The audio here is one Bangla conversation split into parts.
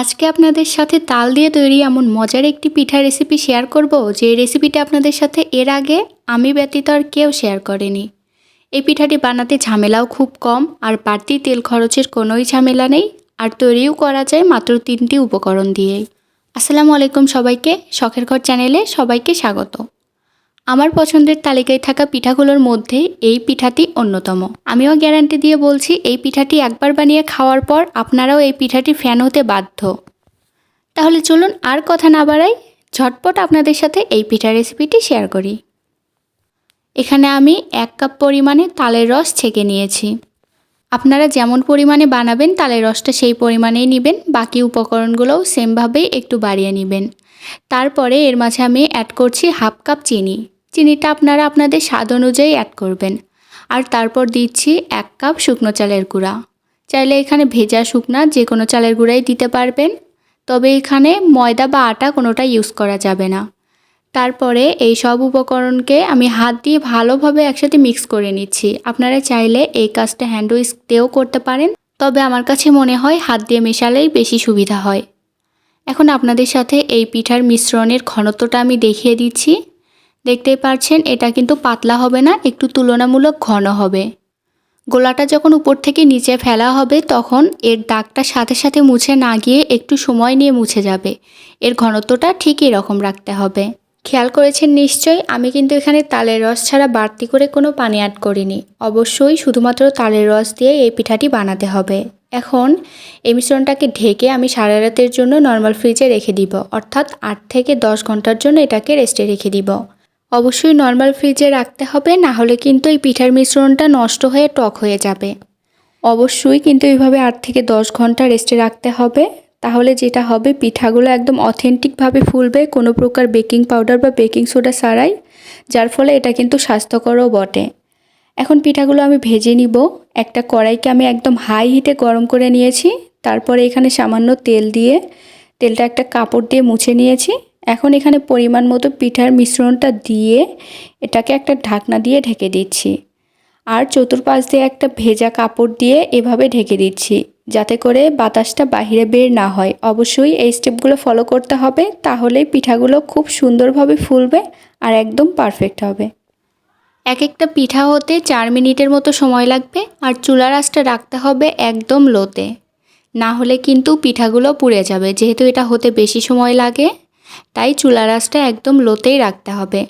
আজকে আপনাদের সাথে তাল দিয়ে তৈরি এমন মজার একটি পিঠা রেসিপি শেয়ার করব, যে রেসিপিটা আপনাদের সাথে এর আগে আমি ব্যতীত আর কেউ শেয়ার করেনি। এই পিঠাটি বানাতে ঝামেলাও খুব কম, আর বাড়তি তেল খরচের কোনোই ঝামেলা নেই, আর তৈরিও করা যায় মাত্র তিনটি উপকরণ দিয়েই। আসসালামু আলাইকুম সবাইকে, শখের ঘর চ্যানেলে সবাইকে স্বাগত। আমার পছন্দের তালিকায় থাকা পিঠাগুলোর মধ্যে এই পিঠাটি অন্যতম। আমিও গ্যারান্টি দিয়ে বলছি, এই পিঠাটি একবার বানিয়ে খাওয়ার পর আপনারাও এই পিঠাটি ফ্যান হতে বাধ্য। তাহলে চলুন আর কথা না বাড়াই, ঝটপট আপনাদের সাথে এই পিঠা রেসিপিটি শেয়ার করি। এখানে আমি এক কাপ পরিমাণে তালের রস ছেঁকে নিয়েছি। আপনারা যেমন পরিমাণে বানাবেন, তালের রসটা সেই পরিমাণেই নেবেন, বাকি উপকরণগুলোও সেমভাবেই একটু বাড়িয়ে নেবেন। তারপরে এর মাঝে আমি অ্যাড করছি হাফ কাপ চিনি। চিনিটা আপনারা আপনাদের স্বাদ অনুযায়ী অ্যাড করবেন। আর তারপর দিচ্ছি এক কাপ শুকনো চালের গুঁড়া। চাইলে এখানে ভেজা শুকনা যে কোনো চালের গুঁড়াই দিতে পারবেন। তবে এখানে ময়দা বা আটা কোনোটা ইউজ করা যাবে না। তারপরে এই সব উপকরণকে আমি হাত দিয়ে ভালোভাবে একসাথে মিক্স করে নিচ্ছি। আপনারা চাইলে এই কাজটা হ্যান্ড উইস্ক দিয়েও করতে পারেন। তবে আমার কাছে মনে হয় হাত দিয়ে মেশালেই বেশি সুবিধা হয়। এখন আপনাদের সাথে এই পিঠার মিশ্রণের ঘনত্বটা আমি দেখিয়ে দিচ্ছি। দেখতেই পাচ্ছেন এটা কিন্তু পাতলা হবে না, একটু তুলনামূলক ঘন হবে। গোলাটা যখন উপর থেকে নিচে ফেলা হবে, তখন এর দাগটা সাথে সাথে মুছে না গিয়ে একটু সময় নিয়ে মুছে যাবে। এর ঘনত্বটা ঠিক এরকম রাখতে হবে। খেয়াল করেছেন নিশ্চয়ই, আমি কিন্তু এখানে তালের রস ছাড়া বাড়তি করে কোনো পানি অ্যাড করিনি। অবশ্যই শুধুমাত্র তালের রস দিয়ে এই পিঠাটি বানাতে হবে। এখন এই মিশ্রণটাকে ঢেকে আমি সারা রাতের জন্য নর্মাল ফ্রিজে রেখে দিব, অর্থাৎ আট থেকে দশ ঘণ্টার জন্য এটাকে রেস্টে রেখে দিব। অবশ্যই নর্মাল ফ্রিজে রাখতে হবে না হলে কিন্তু এই পিঠার মিশ্রণটা নষ্ট হয়ে টক হয়ে যাবে। অবশ্যই কিন্তু এইভাবে আট থেকে দশ ঘণ্টা রেস্টে রাখতে হবে। তাহলে যেটা হবে, পিঠাগুলো একদম অথেন্টিকভাবে ফুলবে, কোনো প্রকার বেকিং পাউডার বা বেকিং সোডা ছাড়াই, যার ফলে এটা কিন্তু স্বাস্থ্যকরও বটে। এখন পিঠাগুলো আমি ভেজে নিব। একটা কড়াইকে আমি একদম হাই হিটে গরম করে নিয়েছি। তারপরে এখানে সামান্য তেল দিয়ে, তেলটা একটা কাপড় দিয়ে মুছে নিয়েছি। এখন এখানে পরিমাণ মতো পিঠার মিশ্রণটা দিয়ে এটাকে একটা ঢাকনা দিয়ে ঢেকে দিচ্ছি। আর চতুর্পাশ দিয়ে একটা ভেজা কাপড় দিয়ে এভাবে ঢেকে দিচ্ছি, যাতে করে বাতাসটা বাহিরে বের না হয়। অবশ্যই এই স্টেপগুলো ফলো করতে হবে, তাহলেই পিঠাগুলো খুব সুন্দরভাবে ফুলবে আর একদম পারফেক্ট হবে। এক একটা পিঠা হতে চার মিনিটের মতো সময় লাগবে আর চুলার আঁচটা রাখতে হবে একদম লোতে না হলে কিন্তু পিঠাগুলো পুড়ে যাবে, যেহেতু এটা হতে বেশি সময় লাগে। তাই চুলার আঁচটা একদম লোতেই রাখতে হবে।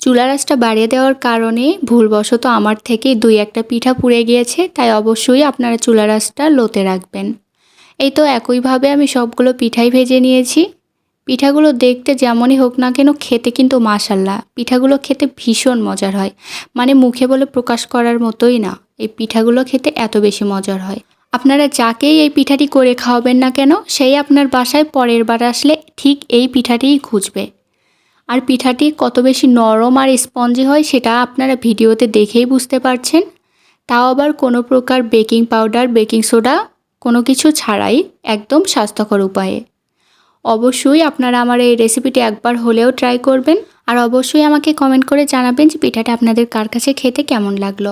চুলার আঁচটা বাড়িয়ে দেওয়ার কারণে ভুলবশত আমার থেকে দুই একটা পিঠা পুড়ে গিয়েছে, তাই অবশ্যই আপনারা চুলার আঁচটা লোতে রাখবেন। এই তো একইভাবে আমি সবগুলো পিঠাই ভেজে নিয়েছি। পিঠাগুলো দেখতে যেমনই হোক না কেন খেতে কিন্তু মাসাল্লা পিঠাগুলো খেতে ভীষণ মজার হয়। মানে মুখে বলে প্রকাশ করার মতোই না। এই পিঠাগুলো খেতে এত বেশি মজার হয়। আপনারা যাকেই এই পিঠাটি করে খাওয়াবেন না কেন, সেই আপনার বাসায় পরের বার আসলে ঠিক এই পিঠাটিই খুঁজবে। আর পিঠাটি কত বেশি নরম আর স্পঞ্জি হয় সেটা আপনারা ভিডিওতে দেখেই বুঝতে পারছেন। তাও আবার কোনো প্রকার বেকিং পাউডার, বেকিং সোডা কোনো কিছু ছাড়াই একদম স্বাস্থ্যকর উপায়ে। অবশ্যই আপনারা আমার এই রেসিপিটি একবার হলেও ট্রাই করবেন। আর অবশ্যই আমাকে কমেন্ট করে জানাবেন যে পিঠাটা আপনাদের কার কাছে খেতে কেমন লাগল।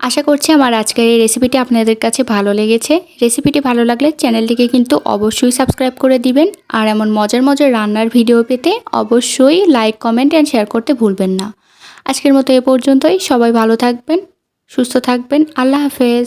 আশা করছি আমার আজকের এই রেসিপিটি আপনাদের কাছে ভালো লেগেছে। রেসিপিটি ভালো লাগলে চ্যানেলটিকে কিন্তু অবশ্যই সাবস্ক্রাইব করে দিবেন। আর এমন মজার মজার রান্নার ভিডিও পেতে অবশ্যই লাইক কমেন্ট অ্যান্ড শেয়ার করতে ভুলবেন না। আজকের মতো এ পর্যন্তই। সবাই ভালো থাকবেন, সুস্থ থাকবেন। আল্লাহ হাফেজ।